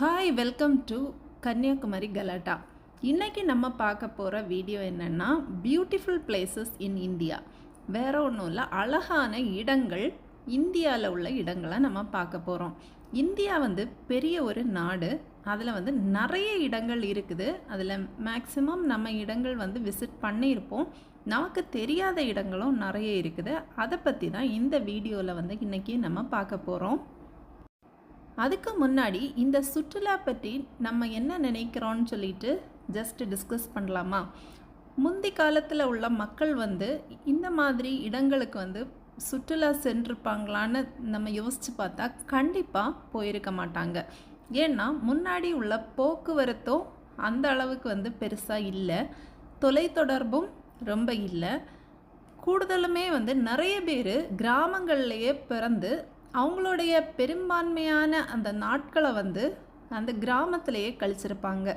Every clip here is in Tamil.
ஹாய் வெல்கம் டு கன்னியாகுமரி கலாட்டா. இன்றைக்கி நம்ம பார்க்க போகிற வீடியோ என்னென்னா பியூட்டிஃபுல் பிளேசஸ் இன் இந்தியா வேற ஒன்றும் இல்லை அழகான இடங்கள் இந்தியாவில் உள்ள இடங்களை நம்ம பார்க்க போகிறோம் இந்தியா வந்து பெரிய ஒரு நாடு. அதில் வந்து நிறைய இடங்கள் இருக்குது. அதில் மேக்ஸிமம் நம்ம இடங்கள் வந்து விசிட் பண்ணியிருப்போம். நமக்கு தெரியாத இடங்களும் நிறைய இருக்குது. அதை பற்றி தான் இந்த வீடியோவில் வந்து இன்றைக்கி நம்ம பார்க்க போகிறோம் அதுக்கு முன்னாடி இந்த சுற்றுலா பற்றி நம்ம என்ன நினைக்கிறோன்னு சொல்லிட்டு ஜஸ்ட் டிஸ்கஸ் பண்ணலாமா? முந்தி காலத்தில் உள்ள மக்கள் வந்து இந்த மாதிரி இடங்களுக்கு வந்து சுற்றுலா சென்றிருப்பாங்களான்னு நம்ம யோசித்து பார்த்தா கண்டிப்பாக போயிருக்க மாட்டாங்க. ஏன்னா முன்னாடி உள்ள போக்குவரத்தும் அந்த அளவுக்கு வந்து பெருசாக இல்லை. தொலைத்தொடர்பும் ரொம்ப இல்லை. கூடுதலுமே வந்து நிறைய பேர் கிராமங்கள்லேயே பிறந்து அவங்களுடைய பெரும்பான்மையான அந்த நாட்களை வந்து அந்த கிராமத்திலேயே கழிச்சிருப்பாங்க.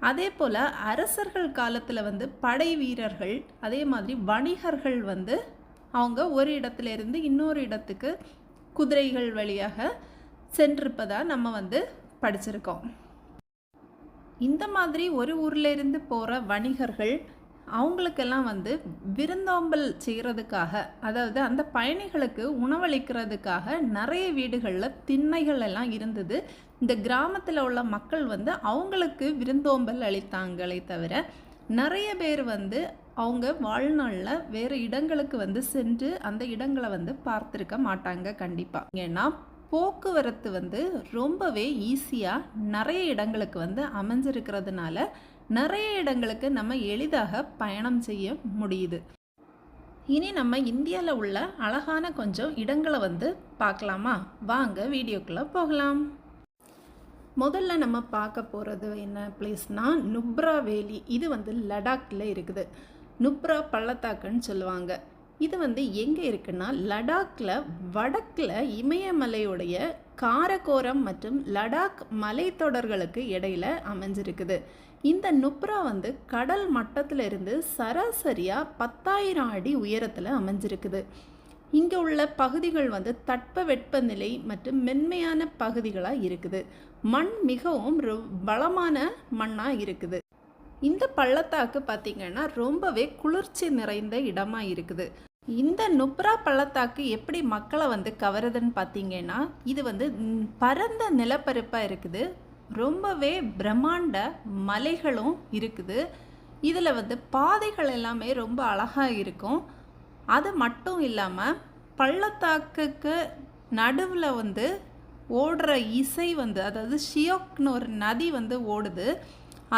அதே போல் அரசர்கள் காலத்தில் வந்து படை வீரர்கள் அதே மாதிரி வணிகர்கள் வந்து அவங்க ஒரு இடத்துல இருந்து இன்னொரு இடத்துக்கு குதிரைகள் வழியாக சென்றிருப்பதாக நம்ம வந்து படிச்சிருக்கோம். இந்த மாதிரி ஒரு ஊர்லேருந்து போகிற வணிகர்கள் அவங்களுக்கெல்லாம் வந்து விருந்தோம்பல் செய்கிறதுக்காக அதாவது அந்த பயணிகளுக்கு உணவளிக்கிறதுக்காக நிறைய வீடுகளில் திண்ணைகள் எல்லாம் இருந்தது. இந்த கிராமத்தில் உள்ள மக்கள் வந்து அவங்களுக்கு விருந்தோம்பல் அளித்தாங்களே தவிர நிறைய பேர் வந்து அவங்க வாழ்நாளில் வேறு இடங்களுக்கு வந்து சென்று அந்த இடங்களை வந்து பார்த்துருக்க மாட்டாங்க கண்டிப்பாக ஏன்னா போக்குவரத்து வந்து ரொம்பவே ஈஸியாக நிறைய இடங்களுக்கு வந்து அமைஞ்சிருக்கிறதுனால நிறைய இடங்களுக்கு நம்ம எளிதாக பயணம் செய்ய முடியுது. இனி நம்ம இந்தியாவில் உள்ள அழகான கொஞ்சம் இடங்களை வந்து பார்க்கலாமா? வாங்க வீடியோக்குள்ளே போகலாம். முதல்ல நம்ம பார்க்க போகிறது என்ன பிளேஸ்னால் நுப்ரா வேலி. இது வந்து லடாக்கில் இருக்குது. நுப்ரா பள்ளத்தாக்குன்னு சொல்லுவாங்க. இது வந்து எங்கே இருக்குன்னா லடாக்கில் வடக்கில் இமயமலையுடைய காரகோரம் மற்றும் லடாக் மலைத்தொடர்களுக்கு இடையில அமைஞ்சிருக்குது. இந்த நுப்ரா வந்து கடல் மட்டத்தில் இருந்து சராசரியாக பத்தாயிரம் அடி உயரத்தில் அமைஞ்சிருக்குது. இங்கே உள்ள பகுதிகள் வந்து தட்ப வெப்பநிலை மற்றும் மென்மையான பகுதிகளாக இருக்குது. மண் மிகவும் பலமான மண்ணாக இருக்குது. இந்த பள்ளத்தாக்கு பார்த்திங்கன்னா ரொம்பவே குளிர்ச்சி நிறைந்த இடமா இருக்குது. இந்த நுப்ரா பள்ளத்தாக்கு எப்படி மக்களை வந்து கவருதுன்னு பார்த்தீங்கன்னா இது வந்து பரந்த நிலப்பரப்பாக இருக்குது. ரொம்பவே பிரம்மாண்ட மலைகளும் இருக்குது. இதில் வந்து பாதைகள் எல்லாமே ரொம்ப அழகாக இருக்கும். அது மட்டும் இல்லாமல் பள்ளத்தாக்குக்கு நடுவில் வந்து ஓடுற இசை வந்து அதாவது ஷியோக்னு ஒரு நதி வந்து ஓடுது.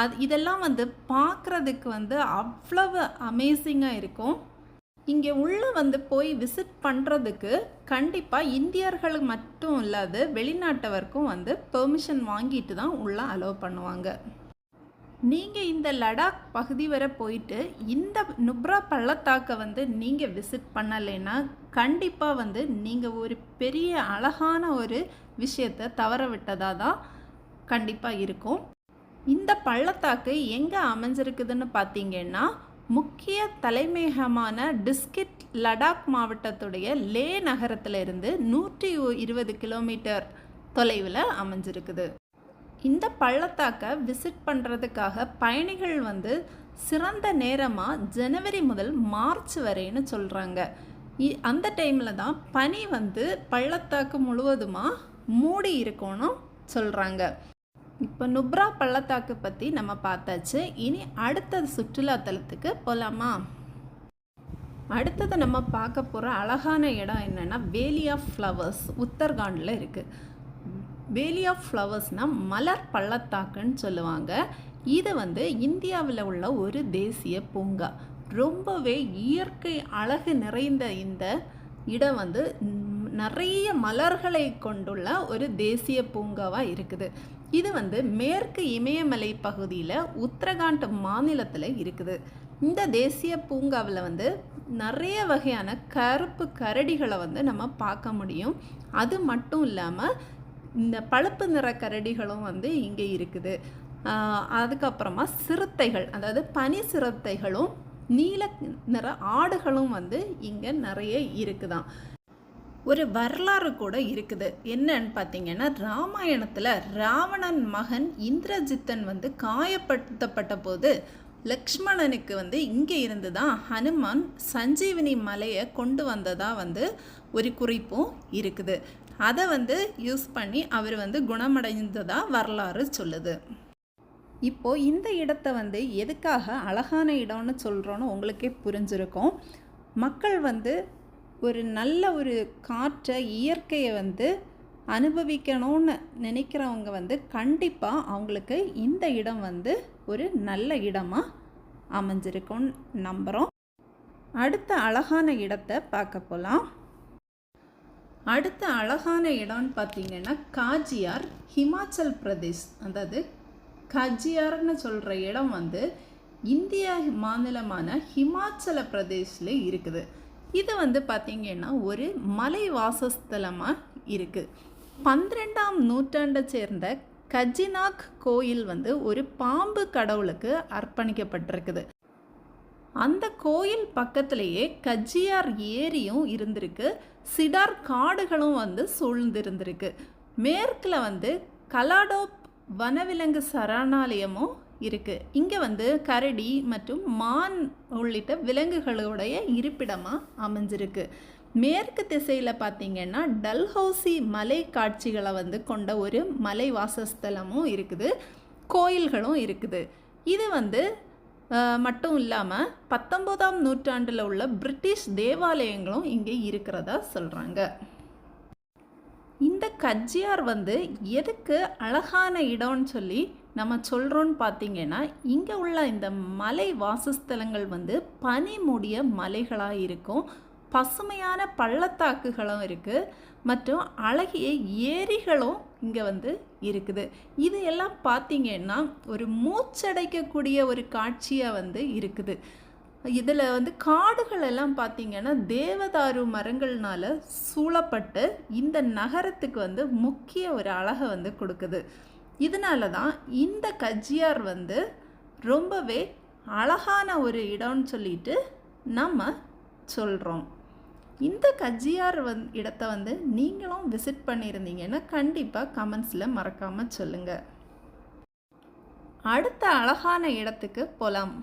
அது இதெல்லாம் வந்து பார்க்குறதுக்கு வந்து அவ்வளவு அமேசிங்காக இருக்கும். இங்கே உள்ளே வந்து போய் விசிட் பண்ணுறதுக்கு கண்டிப்பாக இந்தியர்கள் மட்டும் இல்லாது வெளிநாட்டவருக்கும் வந்து பெர்மிஷன் வாங்கிட்டு தான் உள்ளே அலோவ் பண்ணுவாங்க. நீங்கள் இந்த லடாக் பகுதி வரை போயிட்டு இந்த நுப்ரா பள்ளத்தாக்கை வந்து நீங்கள் விசிட் பண்ணலைன்னா கண்டிப்பாக வந்து நீங்கள் ஒரு பெரிய அழகான ஒரு விஷயத்தை தவற விட்டதாக தான் கண்டிப்பாக இருக்கும். இந்த பள்ளத்தாக்கு எங்கே அமைஞ்சிருக்குதுன்னு பார்த்தீங்கன்னா முக்கிய தலைமையகமான டிஸ்கிட் லடாக் மாவட்டத்துடைய லே நகரத்திலிருந்து நூற்றி இருபது கிலோமீட்டர் தொலைவில் அமைஞ்சிருக்குது. இந்த பள்ளத்தாக்கை விசிட் பண்ணுறதுக்காக பயணிகள் வந்து சிறந்த நேரமாக ஜனவரி முதல் மார்ச் வரைன்னு சொல்கிறாங்க அந்த டைமில் தான் பனி வந்து பள்ளத்தாக்கு முழுவதுமாக மூடி இருக்கணும் சொல்கிறாங்க இப்போ நுப்ரா பள்ளத்தாக்கு பற்றி நம்ம பார்த்தாச்சு. இனி அடுத்த சுற்றுலாத்தலத்துக்கு போகலாமா அடுத்தது நம்ம பார்க்க போகிற அழகான இடம் என்னென்னா வேலி ஆஃப் ஃப்ளவர்ஸ் உத்தர்காண்டில் இருக்குது வேலி ஆஃப் ஃப்ளவர்ஸ்னால் மலர் பள்ளத்தாக்குன்னு சொல்லுவாங்க. இது வந்து இந்தியாவில் உள்ள ஒரு தேசிய பூங்கா. ரொம்பவே இயற்கை அழகு நிறைந்த இந்த இடம் வந்து நிறைய மலர்களை கொண்டுள்ள ஒரு தேசிய பூங்காவாக இருக்குது. இது வந்து மேற்கு இமயமலை பகுதியில் உத்தரகாண்ட் மாநிலத்தில் இருக்குது. இந்த தேசிய பூங்காவில் வந்து நிறைய வகையான கருப்பு கரடிகளை வந்து நம்ம பார்க்க முடியும். அது மட்டும் இல்லாமல் இந்த பழுப்பு நிற கரடிகளும் வந்து இங்கே இருக்குது. அதுக்கப்புறமா சிறுத்தைகள் அதாவது பனி சிறுத்தைகளும் நீல நிற ஆடுகளும் வந்து இங்கே நிறைய இருக்குதான் ஒரு வரலாறு கூட இருக்குது. என்னன்னு பார்த்தீங்கன்னா ராமாயணத்தில் ராவணன் மகன் இந்திரஜித்தன் வந்து காயப்படுத்தப்பட்ட போது லக்ஷ்மணனுக்கு வந்து இங்கே இருந்து தான் ஹனுமான் சஞ்சீவினி மலையை கொண்டு வந்ததாக வந்து ஒரு குறிப்பும் இருக்குது. அதை வந்து யூஸ் பண்ணி அவர் வந்து குணமடைந்ததாக வரலாறு சொல்லுது. இப்போது இந்த இடத்த வந்து எதுக்காக அழகான இடம்னு சொல்கிறோன்னு உங்களுக்கே புரிஞ்சிருக்கும். மக்கள் வந்து ஒரு நல்ல ஒரு காற்றை இயற்கையை வந்து அனுபவிக்கணும்னு நினைக்கிறவங்க வந்து கண்டிப்பாக அவங்களுக்கு இந்த இடம் வந்து ஒரு நல்ல இடமாக அமைஞ்சிருக்கும்னு நம்புகிறோம் அடுத்த அழகான இடத்தை பார்க்க போகலாம் அடுத்த அழகான இடம்னு பார்த்தீங்கன்னா காஜியார் ஹிமாச்சல் பிரதேஷ். அதாவது கஜியார்னு சொல்கிற இடம் வந்து இந்திய மாநிலமான ஹிமாச்சல பிரதேஷில் இருக்குது. இது வந்து பார்த்திங்கன்னா ஒரு மலை வாசஸ்தலமாக இருக்குது பன்னிரெண்டாம் நூற்றாண்டை சேர்ந்த கஜினாக் கோயில் வந்து ஒரு பாம்பு கடவுளுக்கு அர்ப்பணிக்கப்பட்டிருக்குது. அந்த கோயில் பக்கத்திலேயே கஜியார் ஏரியும் இருந்திருக்கு. சிடார் காடுகளும் வந்து சூழ்ந்திருந்திருக்கு. மேற்கில் வந்து கலாடோப் வனவிலங்கு சரணாலயமும் இருக்குது இங்கே வந்து கரடி மற்றும் மான் உள்ளிட்ட விலங்குகளுடைய இருப்பிடமாக அமைஞ்சிருக்கு. மேற்கு திசையில் பார்த்தீங்கன்னா டல்ஹௌசி மலை காட்சிகளை வந்து கொண்ட ஒரு மலை வாசஸ்தலமும் இருக்குது. கோயில்களும் இருக்குது. இது வந்து மட்டும் இல்லாமல் பத்தொம்போதாம் நூற்றாண்டில் உள்ள பிரிட்டிஷ் தேவாலயங்களும் இங்கே இருக்கிறதா சொல்கிறாங்க இந்த கஜ்ஜியார் வந்து எதுக்கு அழகான இடம்னு சொல்லி நம்ம சொல்கிறோன்னு பார்த்தீங்கன்னா இங்கே உள்ள இந்த மலை வாசஸ்தலங்கள் வந்து பனி மூடிய மலைகளாக இருக்கும். பசுமையான பள்ளத்தாக்குகளும் இருக்குது மற்றும் அழகிய ஏரிகளும் இங்கே வந்து இருக்குது. இது எல்லாம் பார்த்தீங்கன்னா ஒரு மூச்சடைக்கக்கூடிய ஒரு காட்சியாக வந்து இருக்குது. இதில் வந்து காடுகள் எல்லாம் பார்த்திங்கன்னா தேவதாரு மரங்கள்னால் சூழப்பட்டு இந்த நகரத்துக்கு வந்து முக்கிய ஒரு அழகை வந்து கொடுக்குது. இதனால தான் இந்த கஜ்ஜியார் வந்து ரொம்பவே அழகான ஒரு இடம்னு சொல்லிட்டு நம்ம சொல்கிறோம் இந்த கஜ்ஜியார் வந் இடத்த வந்து நீங்களும் விசிட் பண்ணியிருந்தீங்கன்னா கண்டிப்பாக கமெண்ட்ஸில் மறக்காமல் சொல்லுங்கள் அடுத்த அழகான இடத்துக்கு போகலாம்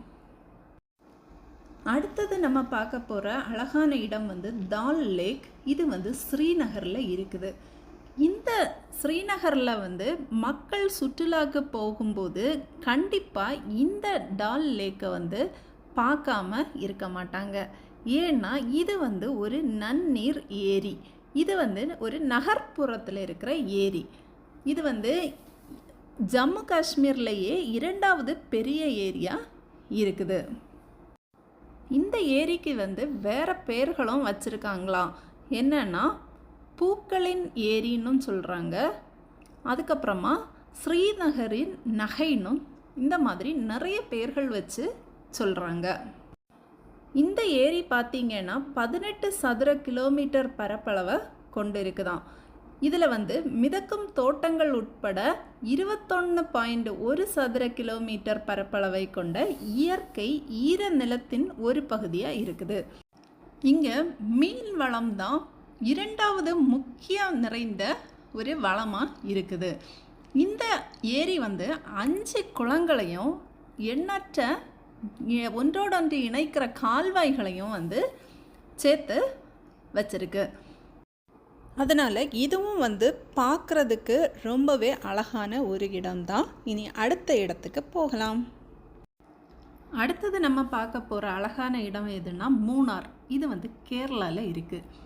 அடுத்தது நம்ம பார்க்க போகிற அழகான இடம் வந்து தால் லேக். இது வந்து ஸ்ரீநகரில் இருக்குது. இந்த ஸ்ரீநகரில் வந்து மக்கள் சுற்றுலாக்கு போகும்போது கண்டிப்பாக இந்த டால் லேக்கை வந்து பார்க்காம இருக்க மாட்டாங்க. ஏன்னா இது வந்து ஒரு நன்னீர் ஏரி. இது வந்து ஒரு நகர்ப்புறத்தில் இருக்கிற ஏரி. இது வந்து ஜம்மு காஷ்மீர்லேயே இரண்டாவது பெரிய ஏரியா இருக்குது. இந்த ஏரிக்கு வந்து வேறு பெயர்களும் வச்சுருக்காங்களாம். என்னென்னா பூக்களின் ஏரின்னும் சொல்கிறாங்க அதுக்கப்புறமா ஸ்ரீநகரின் நகைன்னும் இந்த மாதிரி நிறைய பெயர்கள் வச்சு சொல்கிறாங்க இந்த ஏரி பார்த்தீங்கன்னா பதினெட்டு சதுர கிலோமீட்டர் பரப்பளவை கொண்டு இருக்குதாம் இதில் வந்து மிதக்கும் தோட்டங்கள் உட்பட இருபத்தொன்று பாயிண்ட் ஒரு சதுர கிலோமீட்டர் பரப்பளவை கொண்ட இயற்கை ஈர நிலத்தின் ஒரு பகுதியாக இருக்குது. இங்கே மீன் வளம் தான் இரண்டாவது முக்கியம் நிறைந்த ஒரு வளமாக இருக்குது. இந்த ஏரி வந்து அஞ்சு குளங்களையும் எண்ணற்ற ஒன்றோடொன்று இணைக்கிற கால்வாய்களையும் வந்து சேர்த்து வச்சிருக்கு. அதனால் இதுவும் வந்து பார்க்குறதுக்கு ரொம்பவே அழகான ஒரு இடம்தான். இனி அடுத்த இடத்துக்கு போகலாம். அடுத்தது நம்ம பார்க்க போகிற அழகான இடம் எதுனா மூணார். இது வந்து கேரளாவில் இருக்குது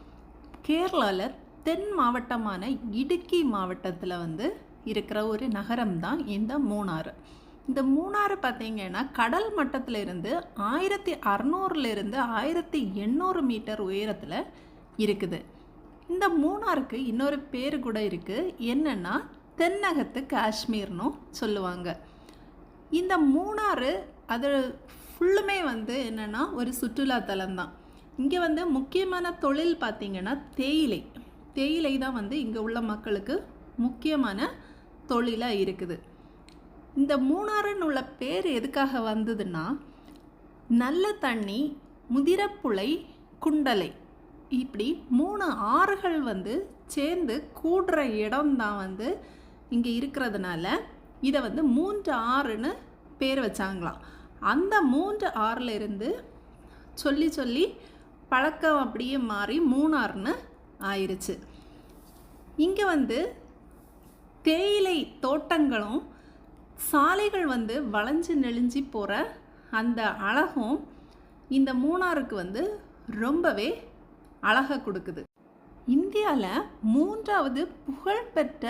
கேரளாவில் தென் மாவட்டமான இடுக்கி மாவட்டத்தில் வந்து இருக்கிற ஒரு நகரம் தான் இந்த மூணாறு. இந்த மூணாறு பார்த்தீங்கன்னா கடல் மட்டத்தில் இருந்து ஆயிரத்தி அறநூறுலேருந்து ஆயிரத்தி எண்ணூறு மீட்டர் உயரத்தில் இருக்குது. இந்த மூணாருக்கு இன்னொரு பேர் கூட இருக்குது என்னென்னா தென்னகத்து காஷ்மீர்னும் சொல்லுவாங்க. இந்த மூணாறு அது ஃபுல்லுமே வந்து என்னென்னா ஒரு சுற்றுலாத்தலம் தான் இங்கே வந்து முக்கியமான தொழில் பார்த்திங்கன்னா தேயிலை. தேயிலை தான் வந்து இங்கே உள்ள மக்களுக்கு முக்கியமான தொழிலாக இருக்குது. இந்த மூணாறுன்னு உள்ள பேர் எதுக்காக வந்ததுன்னா நல்ல தண்ணி முதிரப்புழை குண்டலை. இப்படி மூணு ஆறுகள் வந்து சேர்ந்து கூடுற இடம் தான் வந்து இங்கே இருக்கிறதுனால இதை வந்து மூன்று ஆறுன்னு பேர் வச்சாங்களாம். அந்த மூன்று ஆறில் இருந்து சொல்லி சொல்லி பழக்கம் அப்படியே மாறி மூணாறுன்னு ஆயிடுச்சு இங்கே வந்து தேயிலை தோட்டங்களும் சாலைகள் வந்து வளைஞ்சு நெளிஞ்சு போகிற அந்த அழகும் இந்த மூணாருக்கு வந்து ரொம்பவே அழகை கொடுக்குது. இந்தியாவில் மூன்றாவது புகழ்பெற்ற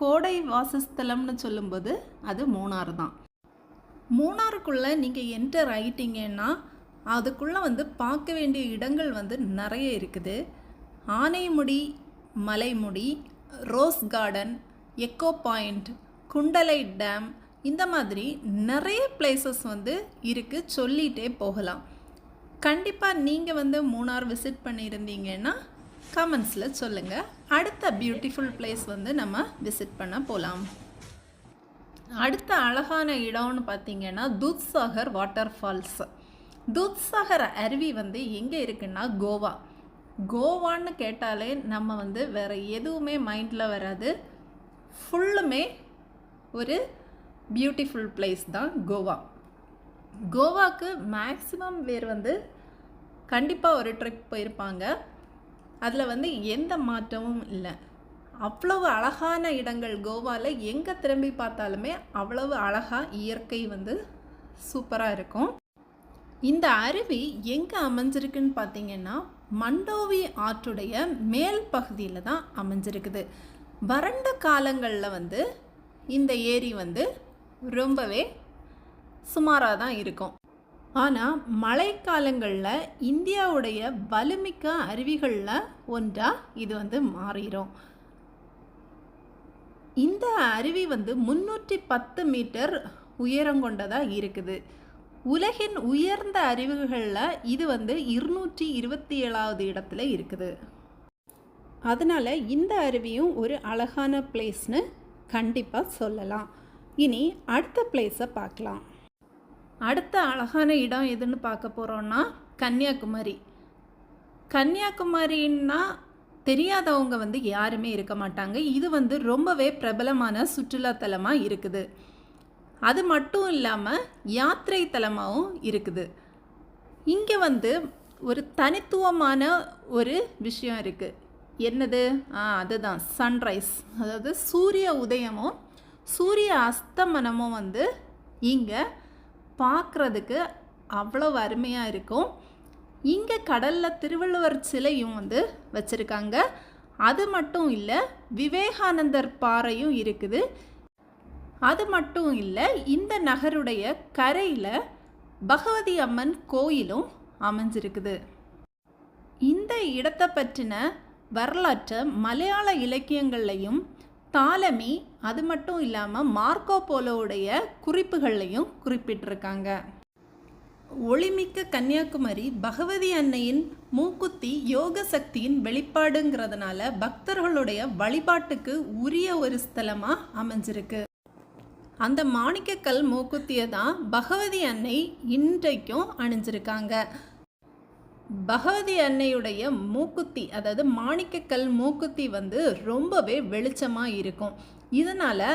கோடை வாசஸ்தலம்னு சொல்லும்போது அது மூணாறு தான். மூணாறுக்குள்ளே நீங்கள் என்டர் ஆகிட்டீங்கன்னா அதுக்குள்ளே வந்து பார்க்க வேண்டிய இடங்கள் வந்து நிறைய இருக்குது. Anaimudi Malaimudi rose garden echo point Kundala dam இந்த மாதிரி நிறைய பிளேசஸ் வந்து இருக்குது சொல்லிகிட்டே போகலாம். கண்டிப்பாக நீங்கள் வந்து மூணார் விசிட் பண்ணியிருந்தீங்கன்னா கமெண்ட்ஸில் சொல்லுங்கள் அடுத்த பியூட்டிஃபுல் பிளேஸ் வந்து நம்ம விசிட் பண்ண போகலாம் அடுத்த அழகான இடம்னு பார்த்தீங்கன்னா தூத்சாகர் வாட்டர் ஃபால்ஸ் தூத்சாகர் அருவி வந்து எங்கே இருக்குன்னா கோவா. கோவான்னு கேட்டாலே நம்ம வந்து வேறு எதுவுமே மைண்டில் வராது. ஃபுல்லுமே ஒரு பியூட்டிஃபுல் பிளேஸ் தான் கோவா. கோவாக்கு மேக்ஸிமம் பேர் வந்து கண்டிப்பாக ஒரு ட்ரிப் போயிருப்பாங்க. அதில் வந்து எந்த மாற்றமும் இல்லை. அவ்வளவு அழகான இடங்கள் கோவாவில் எங்கே திரும்பி பார்த்தாலுமே அவ்வளவு அழகாக இயற்கை வந்து சூப்பராக இருக்கும். இந்த அருவி எங்கே அமைஞ்சிருக்குன்னு பார்த்தீங்கன்னா மண்டோவி ஆற்றுடைய மேல் பகுதியில் தான் அமைஞ்சிருக்குது. வறண்ட காலங்களில் வந்து இந்த ஏரி வந்து ரொம்பவே சுமாராக தான் இருக்கும். ஆனால் மழைக்காலங்களில் இந்தியாவுடைய வலுமிக்க அருவிகளில் ஒன்றாக இது வந்து மாறிடும் இந்த அருவி வந்து முன்னூற்றி பத்து மீட்டர் உயரம் கொண்டதாக இருக்குது. உலகின் உயர்ந்த அருவிகளில் இது வந்து இருநூற்றி இருபத்தி ஏழாவது இடத்துல இருக்குது. அதனால் இந்த அருவியும் ஒரு அழகான பிளேஸ்னு கண்டிப்பாக சொல்லலாம். இனி அடுத்த பிளேஸை பார்க்கலாம். அடுத்த அழகான இடம் எதுன்னு பார்க்க போகிறோன்னா கன்னியாகுமரி. கன்னியாகுமரின்னா தெரியாதவங்க வந்து யாருமே இருக்க மாட்டாங்க. இது வந்து ரொம்பவே பிரபலமான சுற்றுலாத்தலமாக இருக்குது. அது மட்டும் இல்லாமல் யாத்திரை தலமாகவும் இருக்குது. இங்கே வந்து ஒரு தனித்துவமான ஒரு விஷயம் இருக்குது என்னது? ஆ அதுதான் சன்ரைஸ் அதாவது சூரிய உதயமும் சூரிய அஸ்தமனமும் வந்து இங்கே பார்க்குறதுக்கு அவ்வளோ அருமையாக இருக்கும். இங்கே கடலில் திருவள்ளுவர் சிலையும் வந்து வச்சுருக்காங்க. அது மட்டும் இல்லை விவேகானந்தர் பாறையும் இருக்குது. அது மட்டும் இல்லை இந்த நகருடைய கரையில் பகவதி அம்மன் கோயிலும் அமைஞ்சிருக்குது. இந்த இடத்தை பற்றின வரலாற்றை மலையாள இலக்கியங்கள்லையும் தாலமி அது மட்டும் இல்லாமல் மார்க்கோ போலோவுடைய குறிப்புகள்லையும் குறிப்பிட்டிருக்காங்க. ஒளிமிக்க கன்னியாகுமரி பகவதி அன்னையின் மூக்குத்தி யோக சக்தியின் வெளிப்பாடுங்கிறதுனால பக்தர்களுடைய வழிபாட்டுக்கு உரிய ஒரு ஸ்தலமாக அமைஞ்சிருக்கு. அந்த மாணிக்கக்கல் மூக்குத்தியை தான் பகவதி அன்னை இன்றைக்கும் அணிஞ்சிருக்காங்க. பகவதி அன்னையுடைய மூக்குத்தி அதாவது மாணிக்கக்கல் மூக்குத்தி வந்து ரொம்பவே வெளிச்சமாக இருக்கும். இதனால்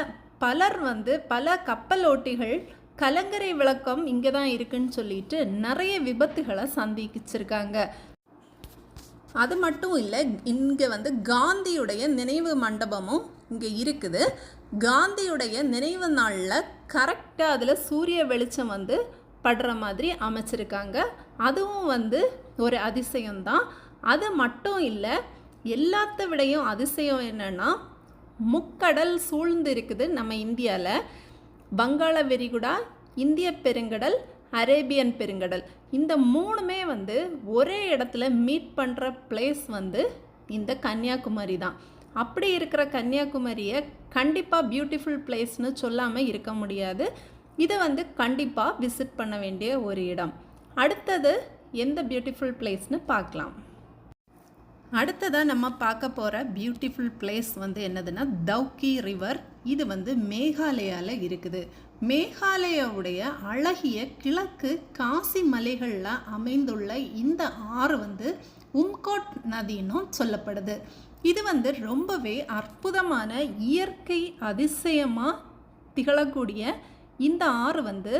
பலர் வந்து பல கப்பலோட்டிகள் கலங்கரை விளக்கம் இங்கே தான் இருக்குன்னு சொல்லிட்டு நிறைய விபத்துகளை சந்திச்சிருக்காங்க. அது மட்டும் இல்லை இங்கே வந்து காந்தியுடைய நினைவு மண்டபமும் இங்கே இருக்குது. காந்தியுடைய நினைவு நாளில் கரெக்டாக அதில் சூரிய வெளிச்சம் வந்து படுற மாதிரி அமைச்சிருக்காங்க. அதுவும் வந்து ஒரு அதிசயம்தான் அது மட்டும் இல்லை எல்லாத்த விடையும் அதிசயம் என்னென்னா முக்கடல் சூழ்ந்து இருக்குது நம்ம இந்தியாவில் வங்காள விரிகுடா இந்திய பெருங்கடல் அரேபியன் பெருங்கடல். இந்த மூணுமே வந்து ஒரே இடத்துல மீட் பண்ணுற பிளேஸ் வந்து இந்த கன்னியாகுமரி தான். அப்படி இருக்கிற கன்னியாகுமரியை கண்டிப்பாக பியூட்டிஃபுல் பிளேஸ்னு சொல்லாமல் இருக்க முடியாது. இதை வந்து கண்டிப்பாக விசிட் பண்ண வேண்டிய ஒரு இடம். அடுத்தது எந்த பியூட்டிஃபுல் பிளேஸ்னு பார்க்கலாம். அடுத்ததாக நம்ம பார்க்க போகிற பியூட்டிஃபுல் பிளேஸ் வந்து என்னதுன்னா தௌக்கி ரிவர் இது வந்து மேகாலயாவில் இருக்குது. மேகாலயாவுடைய அழகிய கிழக்கு காசி மலைகளில் அமைந்துள்ள இந்த ஆறு வந்து உம்கோட் நதினும் சொல்லப்படுது. இது வந்து ரொம்பவே அற்புதமான இயற்கை அதிசயமாக திகழக்கூடிய இந்த ஆறு வந்து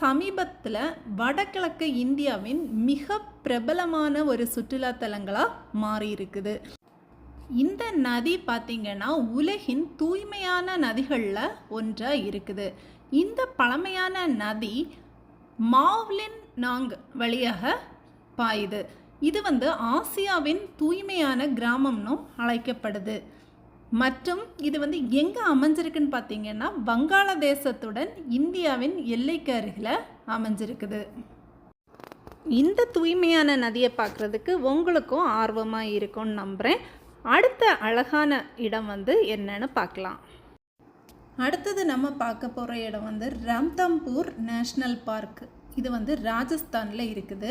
சமீபத்தில் வடகிழக்கு இந்தியாவின் மிக பிரபலமான ஒரு சுற்றுலாத்தலங்களாக மாறியிருக்குது இந்த நதி பார்த்திங்கன்னா உலகின் தூய்மையான நதிகளில் ஒன்றாக இருக்குது. இந்த பழமையான நதி மாவ்லின் நாங் வழியாக பாயுது. இது வந்து ஆசியாவின் தூய்மையான கிராமம்னும் அழைக்கப்படுது. மற்றும் இது வந்து எங்கே அமைஞ்சிருக்குன்னு பார்த்தீங்கன்னா வங்காளதேசத்துடன் இந்தியாவின் எல்லைக்கு அருகில் அமைஞ்சிருக்குது. இந்த தூய்மையான நதியை பார்க்குறதுக்கு உங்களுக்கும் ஆர்வமாக இருக்கும்னு நம்புகிறேன் அடுத்த அழகான இடம் வந்து என்னன்னு பார்க்கலாம். அடுத்தது நம்ம பார்க்க போகிற இடம் வந்து ரம்தம்பூர் நேஷ்னல் பார்க். இது வந்து ராஜஸ்தானில் இருக்குது.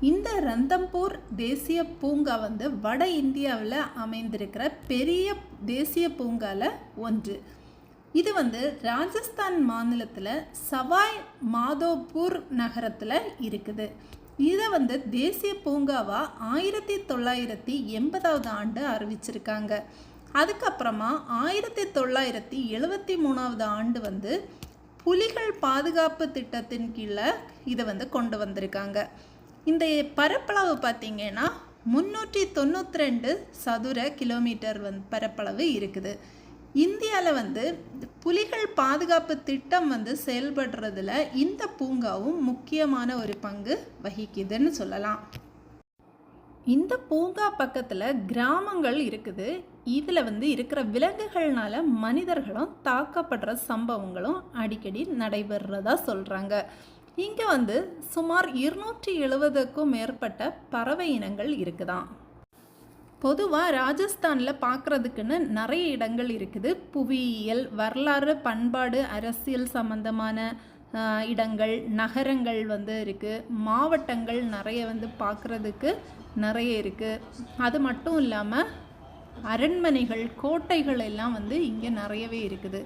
இந்த ரந்தம்பூர் தேசிய பூங்கா வந்து வட இந்தியாவில் அமைந்திருக்கிற பெரிய தேசிய பூங்காவில் ஒன்று. இது வந்து ராஜஸ்தான் மாநிலத்தில் சவாய் மாதோப்பூர் நகரத்தில் இருக்குது. இதை வந்து தேசிய பூங்காவாக ஆயிரத்தி தொள்ளாயிரத்தி எண்பதாவது ஆண்டு அறிவிச்சிருக்காங்க. அதுக்கப்புறமா ஆயிரத்தி தொள்ளாயிரத்தி எழுபத்தி மூணாவது ஆண்டு வந்து புலிகள் பாதுகாப்பு திட்டத்தின் கீழே இதை வந்து கொண்டு வந்திருக்காங்க. இந்த பரப்பளவு பார்த்திங்கன்னா முந்நூற்றி தொண்ணூற்றி ரெண்டு சதுர கிலோமீட்டர் வந் பரப்பளவு இருக்குது. இந்தியாவில் வந்து புலிகள் பாதுகாப்பு திட்டம் வந்து செயல்படுறதுல இந்த பூங்காவும் முக்கியமான ஒரு பங்கு வகிக்குதுன்னு சொல்லலாம். இந்த பூங்கா பக்கத்தில் கிராமங்கள் இருக்குது. இதில் வந்து இருக்கிற விலங்குகள்னால மனிதர்களும் தாக்கப்படுற சம்பவங்களும் அடிக்கடி நடைபெறுறதா சொல்கிறாங்க இங்கே வந்து சுமார் இருநூற்றி எழுபதுக்கும் மேற்பட்ட பறவை இனங்கள் இருக்குதான் பொதுவாக ராஜஸ்தானில் பார்க்குறதுக்குன்னு நிறைய இடங்கள் இருக்குது. புவியியல் வரலாறு பண்பாடு அரசியல் சம்மந்தமான இடங்கள் நகரங்கள் வந்து இருக்குது மாவட்டங்கள் நிறைய வந்து பார்க்குறதுக்கு நிறைய இருக்குது அது மட்டும் இல்லாமல் அரண்மனைகள் கோட்டைகள் எல்லாம் வந்து இங்கே நிறையவே இருக்குது.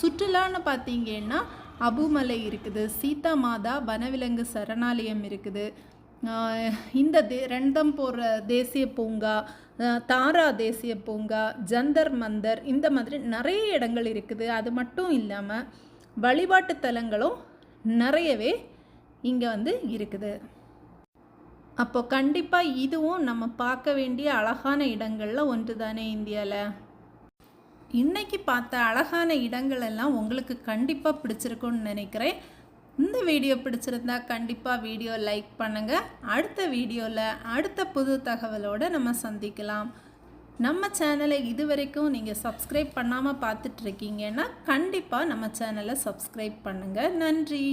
சுற்றுலான்னு பார்த்தீங்கன்னா அபுமலை இருக்குது சீதா மாதா வனவிலங்கு சரணாலயம் இருக்குது. இந்த தே ரெண்டம் போகிற தேசிய பூங்கா தாரா தேசிய பூங்கா ஜந்தர் மந்தர் இந்த மாதிரி நிறைய இடங்கள் இருக்குது. அது மட்டும் இல்லாமல் வழிபாட்டு தலங்களும் நிறையவே இங்கே வந்து இருக்குது. அப்போ கண்டிப்பாக இதுவும் நம்ம பார்க்க வேண்டிய அழகான இடங்களில் ஒன்று தானே இந்தியாவில் இன்றைக்கி பார்த்த அழகான இடங்கள் எல்லாம் உங்களுக்கு கண்டிப்பாக பிடிச்சிருக்குன்னு நினைக்கிறேன். இந்த வீடியோ பிடிச்சிருந்தா கண்டிப்பாக வீடியோ லைக் பண்ணுங்கள் அடுத்த வீடியோவில் அடுத்த புது தகவலோடு நம்ம சந்திக்கலாம். நம்ம சேனலை இது வரைக்கும் நீங்கள் சப்ஸ்கிரைப் பண்ணாமல் பார்த்துட்ருக்கீங்கன்னா கண்டிப்பாக நம்ம சேனலை சப்ஸ்கிரைப் பண்ணுங்கள் நன்றி.